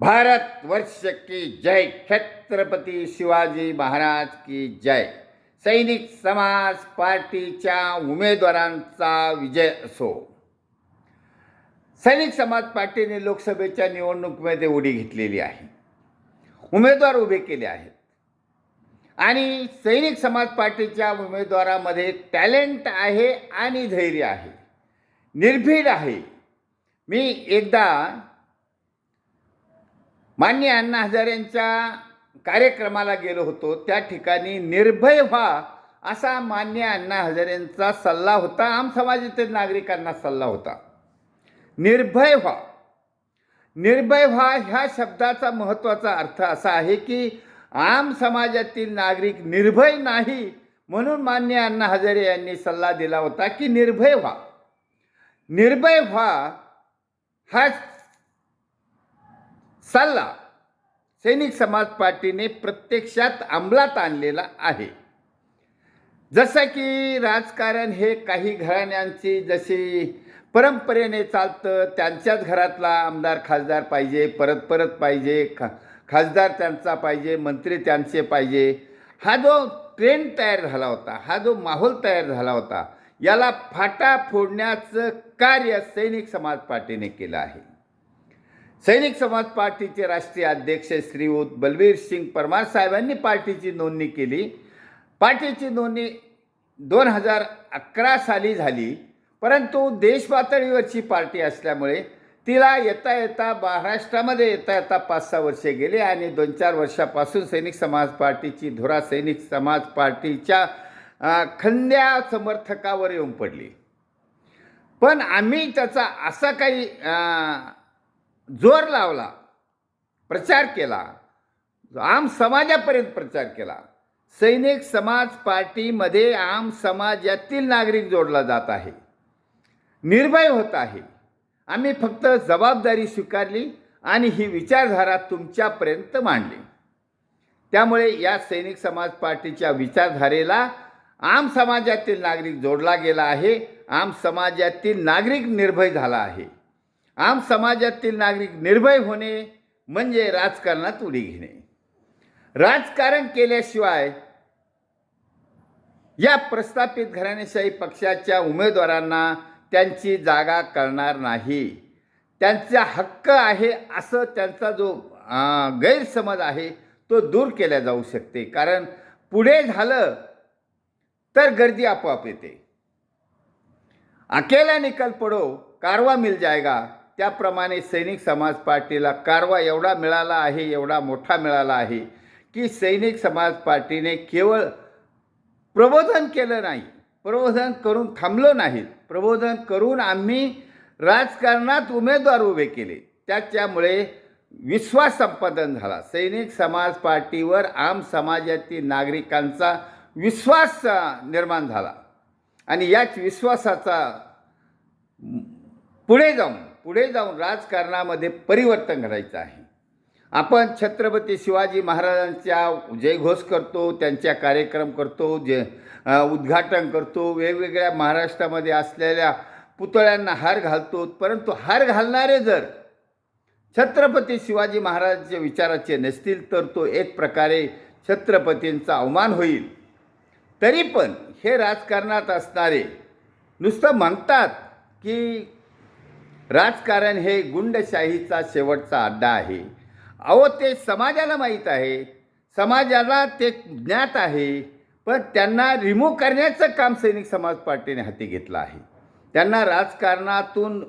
भारत वर्ष की जय। छत्रपती शिवाजी महाराज की जय। सैनिक समाज पार्टीच्या उमेदवारांचा विजय असो। सैनिक समाज पार्टीने लोकसभेच्या निवडणुकीमध्ये उडी घेतलेली आहे। उमेदवार उभे केले आहेत। आणि सैनिक समाज पार्टीच्या उमेदवारामध्ये टॅलेंट आहे आणि धैर्य आहे। निर्भीड आहे। मी एकदा मान्य अण्णा हजारेंच्या कार्यक्रमाला गेलो होतो. त्या ठिकाणी निर्भय व्हा असा मान्य अण्णा हजारेंचा सल्ला होता. आम समाजातील नागरिकांना सल्ला होता. निर्भय व्हा. निर्भय व्हा ह्या शब्दाचा महत्त्वाचा अर्थ असा आहे की आम समाजातील नागरिक निर्भय नाही म्हणून मान्य अण्णा हजारे यांनी सल्ला दिला होता की निर्भय व्हा. निर्भय व्हा हा सल्ला सैनिक समाज पार्टीने प्रत्यक्षात अंमलात आणलेला आहे. जसं की राजकारण हे काही घराण्यांची जशी परंपरेने चालतं त्यांच्याच घरातला आमदार खासदार पाहिजे परत परत पाहिजे खा खासदार त्यांचा पाहिजे मंत्री त्यांचे पाहिजे. हा जो ट्रेंड तयार झाला होता हा जो माहोल तयार झाला होता याला फाटा फोडण्याचं कार्य सैनिक समाज पार्टीने केलं आहे. सैनिक समाज पार्टीचे राष्ट्रीय अध्यक्ष श्रीयुत बलवीर सिंग परमार साहेबांनी पार्टीची नोंदणी केली. पार्टीची नोंदणी दोन हजार अकरा साली झाली परंतु देशपातळीवरची पार्टी असल्यामुळे तिला येता येता महाराष्ट्रामध्ये येता येता पाच सहा वर्षे गेले आणि दोन चार वर्षापासून सैनिक समाज पार्टीची धुरा सैनिक समाज पार्टीच्या खंद्या समर्थकावर येऊन पडली. पण आम्ही त्याचा असा काही जोर लावला प्रचार केला आम समाजापर्यंत प्रचार केला. सैनिक समाज पार्टीमध्ये आम समाजातील नागरिक जोडला जात आहे. निर्भय होत आहे. आम्ही फक्त जबाबदारी स्वीकारली आणि ही विचारधारा तुमच्यापर्यंत मांडली. त्यामुळे या सैनिक समाज पार्टीच्या विचारधारेला आम समाजातील नागरिक जोडला गेला आहे. आम समाजातील नागरिक निर्भय झाला आहे. आम समाजातील नागरिक निर्भय होणे म्हणजे राजकारणात उडी घेणे. राजकारण केल्याशिवाय या प्रस्थापित घराणेशाही पक्षाच्या उमेदवारांना त्यांची जागा करणार नाही. त्यांचा हक्क आहे असं त्यांचा जो गैरसमज आहे तो दूर केला जाऊ शकते. कारण पुढे झालं तर गर्दी आपोआप येते. अकेला निकल पडो कारवा मिल जाएगा त्याप्रमाणे सैनिक समाज पार्टीला कारवा एवढा मिळाला आहे एवढा मोठा मिळाला आहे की सैनिक समाज पार्टीने केवळ प्रबोधन केलं नाही प्रबोधन करून थांबलो नाहीत प्रबोधन करून आम्ही राजकारणात उमेदवार उभे केले. त्याच्यामुळे विश्वास संपादन झाला. सैनिक समाज पार्टीवर आम समाजातील नागरिकांचा विश्वास निर्माण झाला. आणि याच विश्वासाचा पुढे जाऊन पुढे जाऊन राजकारणामध्ये परिवर्तन घडायचं आहे. आपण छत्रपती शिवाजी महाराजांच्या जयघोष करतो त्यांच्या कार्यक्रम करतो जे उद्घाटन करतो वेगवेगळ्या महाराष्ट्रामध्ये असलेल्या पुतळ्यांना हार घालतो परंतु हार घालणारे जर छत्रपती शिवाजी महाराजांच्या विचाराचे नसतील तर तो एक प्रकारे छत्रपतींचा अवमान होईल. तरी पण हे राजकारणात असणारे नुसतं म्हणतात की राजकारण हे गुंडशाहीचा शेवटचा अड्डा आहे. अहो ते समाजाला माहीत आहे. समाजाला ते ज्ञात आहे. पण त्यांना रिमूव्ह करण्याचं काम सैनिक समाज पार्टीने हाती घेतलं आहे. त्यांना राजकारणातून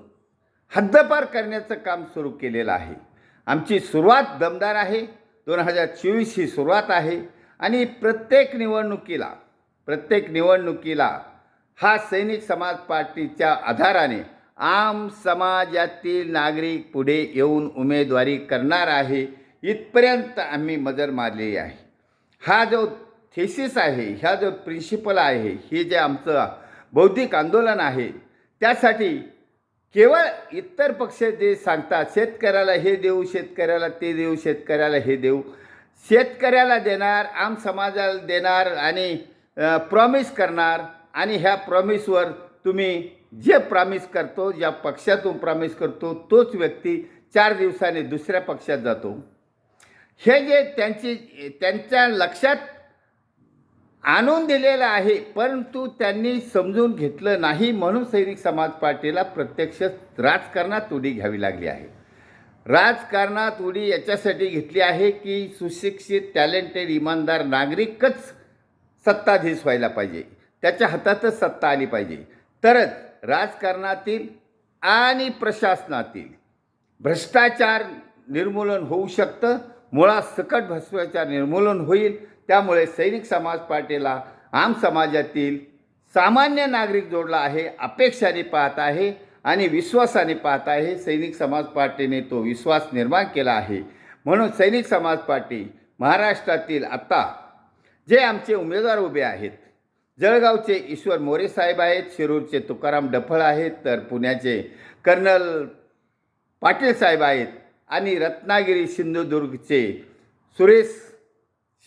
हद्दपार करण्याचं काम सुरू केलेलं आहे. आमची सुरुवात दमदार आहे. दोन हजार चोवीस ही सुरुवात आहे. आणि प्रत्येक निवडणुकीला प्रत्येक निवडणुकीला हा सैनिक समाज पार्टीच्या आधाराने आम समाजातील नागरिक पुढे येऊन उमेदवारी करणार आहे इथपर्यंत आम्ही मजर मारलेली आहे. हा जो थेसिस आहे ह्या जो प्रिन्सिपल आहे हे जे आमचं बौद्धिक आंदोलन आहे त्यासाठी केवळ इतर पक्ष जे सांगतात शेतकऱ्याला हे देऊ शेतकऱ्याला ते देऊ शेतकऱ्याला हे देऊ शेतकऱ्याला देणार आम समाजाला देणार आणि प्रॉमिस करणार आणि ह्या प्रॉमिसवर तुम्ही जे प्रॉमिस करतो ज्या पक्षातून प्रॉमिस करतो तोच व्यक्ती चार दिवसाने दुसऱ्या पक्षात जातो. हे जे त्यांची त्यांच्या लक्षात आणून दिलेलं आहे परंतु त्यांनी समजून घेतलं नाही म्हणून सैनिक समाज पार्टीला प्रत्यक्ष राजकारणात उडी घ्यावी लागली आहे. राजकारणात उडी याच्यासाठी घेतली आहे की सुशिक्षित टॅलेंटेड इमानदार नागरिकच सत्ताधीश व्हायला पाहिजे. त्याच्या हातातच सत्ता आली पाहिजे. तरच राजकारणातील आणि प्रशासनातील भ्रष्टाचार निर्मूलन होऊ शकतं. मुळात सकट भ्रष्टाचार निर्मूलन होईल. त्यामुळे सैनिक समाज पार्टीला आम समाजातील सामान्य नागरिक जोडला आहे अपेक्षाने पाहत आहे आणि विश्वासाने पाहत आहे. सैनिक समाज पार्टीने तो विश्वास निर्माण केला आहे. म्हणून सैनिक समाज पार्टी महाराष्ट्रातील आत्ता जे आमचे उमेदवार उभे आहेत जळगावचे ईश्वर मोरे साहेब आहेत शिरूरचे तुकाराम डफळ आहेत तर पुण्याचे कर्नल पाटील साहेब आहेत आणि रत्नागिरी सिंधुदुर्गचे सुरेश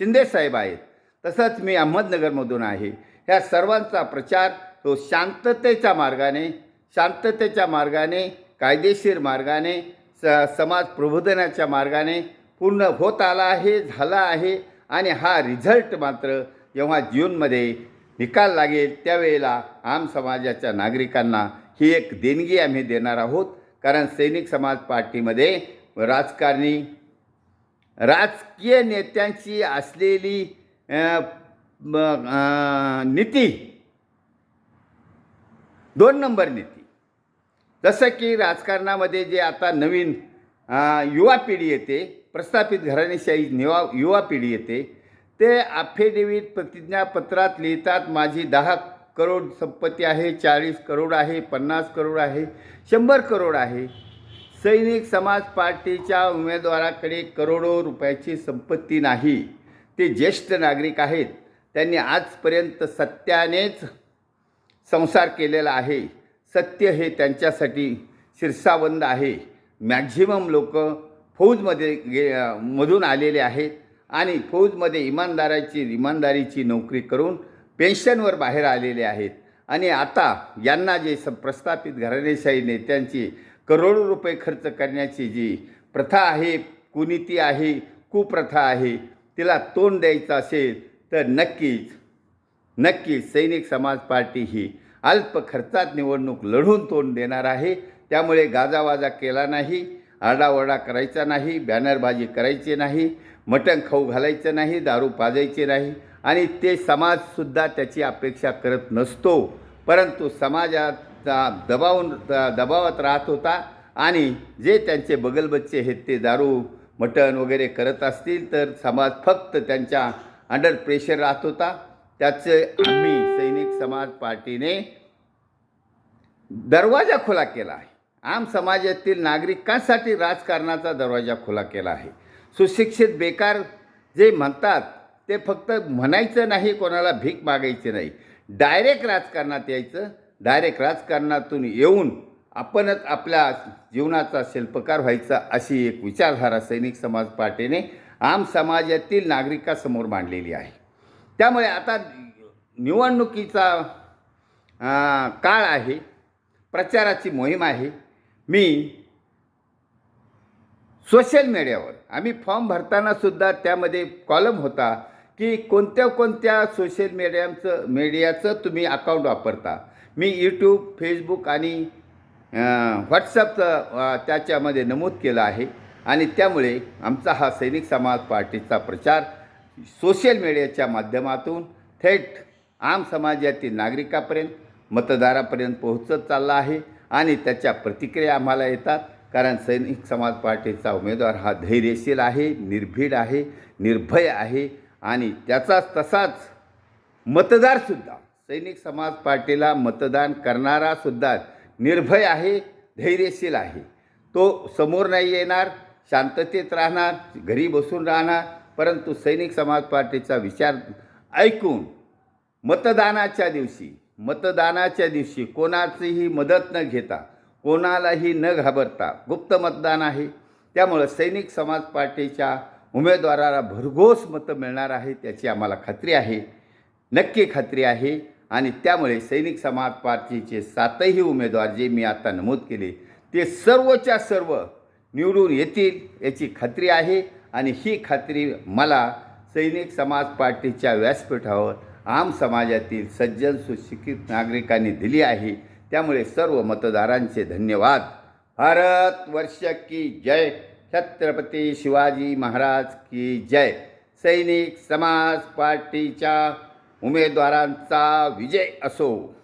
शिंदे साहेब आहेत. तसंच मी अहमदनगरमधून आहे. ह्या सर्वांचा प्रचार तो शांततेच्या मार्गाने शांततेच्या मार्गाने कायदेशीर मार्गाने स समाज प्रबोधनाच्या मार्गाने पूर्ण होत आला आहे झाला आहे आणि हा रिझल्ट मात्र जेव्हा जूनमध्ये निकाल लागेल त्यावेळेला आम समाजाच्या नागरिकांना ही एक देणगी आम्ही देणार आहोत. कारण सैनिक समाज पार्टीमध्ये राजकारणी राजकीय नेत्यांची असलेली नीती दोन नंबर नीती. जसं की राजकारणामध्ये जे आता नवीन युवा पिढी येते प्रस्थापित घराणेशाही निवा युवा पिढी येते ते अफिडेव्हिट प्रतिज्ञापत्रात लिहितात माझी दहा करोड संपत्ती आहे चाळीस करोड आहे पन्नास करोड आहे शंभर करोड आहे. सैनिक समाज पार्टीच्या उमेदवाराकडे करोडो रुपयाची संपत्ती नाही. ते ज्येष्ठ नागरिक आहेत. त्यांनी आजपर्यंत सत्यानेच संसार केलेला आहे. सत्य हे त्यांच्यासाठी शिरसावंद आहे. मॅक्झिमम लोक फौजमध्ये गे मधून आलेले आहेत. आणि फौजमध्ये इमानदाराची इमानदारीची नोकरी करून पेन्शनवर बाहेर आलेले आहेत. आणि आता यांना जे स प्रस्थापित घराणेशाही नेत्यांची करोडो रुपये खर्च करण्याची जी प्रथा आहे कुनीती आहे कुप्रथा आहे तिला तोंड द्यायचं असेल तर नक्कीच नक्कीच सैनिक समाज पार्टी ही अल्प खर्चात निवडणूक लढून तोंड देणार आहे. त्यामुळे गाजावाजा केला नाही आरडाओरडा करायचा नाही बॅनरबाजी करायची नाही. मटण खाऊ घालायचं नाही दारू पाजायची नाही आणि ते समाजसुद्धा त्याची अपेक्षा करत नसतो. परंतु समाजाचा दबावून दबावात राहत होता आणि जे त्यांचे बगलबच्चे आहेत ते दारू मटण वगैरे करत असतील तर समाज फक्त त्यांच्या अंडर प्रेशर राहत होता. त्याचे आम्ही सैनिक समाज पार्टीने दरवाजा खुला केला आहे. आम समाजातील नागरिकांसाठी राजकारणाचा दरवाजा खुला केला आहे. सुशिक्षित बेकार जे म्हणतात ते फक्त म्हणायचं नाही कोणाला भीक मागायची नाही. डायरेक्ट राजकारणात यायचं. डायरेक्ट राजकारणातून येऊन आपणच आपल्या जीवनाचा शिल्पकार व्हायचा अशी एक विचारधारा सैनिक समाज पार्टीने आम समाजातील नागरिकासमोर मांडलेली आहे. त्यामुळे आता निवडणुकीचा काळ आहे. प्रचाराची मोहीम आहे. मी सोशल मीडियावर आम्ही फॉर्म भरताना सुद्धा त्यामध्ये कॉलम होता की कोणत्या कोणत्या सोशल मीडियाचं मीडियाचं तुम्ही अकाउंट वापरता. मी यूट्यूब फेसबुक आणि व्हॉट्सअपचं त्याच्यामध्ये नमूद केलं आहे. आणि त्यामुळे आमचा हा सैनिक समाज पार्टीचा प्रचार सोशल मीडियाच्या माध्यमातून थेट आम समाजातील नागरिकापर्यंत मतदारापर्यंत पोहोचत चालला आहे. आणि त्याच्या प्रतिक्रिया आम्हाला येतात. कारण सैनिक समाज पार्टीचा उमेदवार हा धैर्यशील आहे निर्भीड आहे निर्भय आहे आणि त्याचाच तसाच मतदारसुद्धा सैनिक समाज पार्टीला मतदान करणारासुद्धा निर्भय आहे धैर्यशील आहे. तो समोर नाही येणार शांततेत राहणार घरी बसून राहणार परंतु सैनिक समाज पार्टीचा विचार ऐकून मतदानाच्या दिवशी मतदानाच्या दिवशी कोणाचीही मदत न घेता कोणालाही न घाबरता गुप्त मतदान आहे. त्यामुळं सैनिक समाज पार्टीच्या उमेदवाराला भरघोस मतं मिळणार आहे त्याची आम्हाला खात्री आहे. नक्की खात्री आहे आणि त्यामुळे सैनिक समाज पार्टीचे सातही उमेदवार जे मी आता नमूद केले ते सर्वच्या सर्व निवडून येतील याची खात्री आहे. आणि ही खात्री मला सैनिक समाज पार्टीच्या व्यासपीठावर आम समाजातील सज्जन सुशिक्षित नागरिकांनी दिली आहे. त्यामुळे सर्व मतदारांचे धन्यवाद. भारत वर्ष की जय. छत्रपती शिवाजी महाराज की जय. सैनिक समाज पार्टीच्या उमेदवारांचा विजय असो.